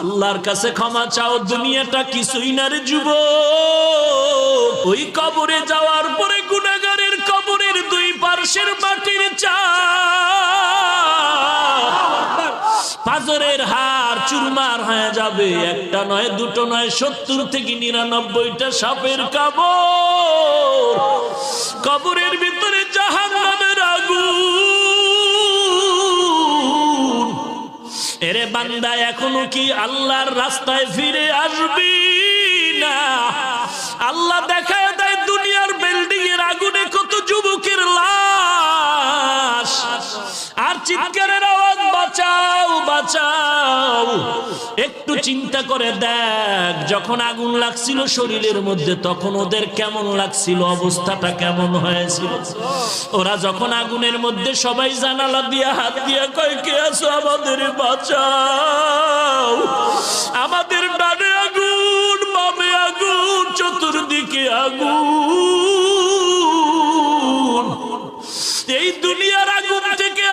আল্লাহর কাছে ক্ষমা চাও, দুনিয়াটা কিছুই না রে যুব ওই কবরে যাওয়ার পরে গুনাগারের কবরের দুই পার্শ্বের মাটির চা পাজরের হার চুরমার হয়ে যাবে, একটা নয়, দুটো নয়, সত্তর থেকে নিরানব্বইটা সাপের কাবর। কবরের ভিতরে আগুন এরে বান্দা, এখনও কি আল্লাহর রাস্তায় ফিরে আসবি না? আল্লাহ দেখায় দেয় দুনিয়ার বিল্ডিং এর আগুনে কত যুবকের লাশ। আর চিৎকারের আওয়াজ, বাঁচাও বাঁচাও। একটু চিন্তা করে দেখ, যখন আগুন লাগছিল শরীরের মধ্যে, তখন ওদের কেমন লাগছিল, অবস্থাটা কেমন হয়েছিল? ওরা যখন আগুনের মধ্যে সবাই জানালা দিয়ে হাত দিয়ে কয়, কে আছো আমাদের বাঁচাও? আমাদের ডানে আগুন, বামে আগুন, চতুর্দিকে আগুন। এই দুনিয়ার